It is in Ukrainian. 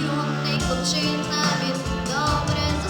юний хлопчина він добре.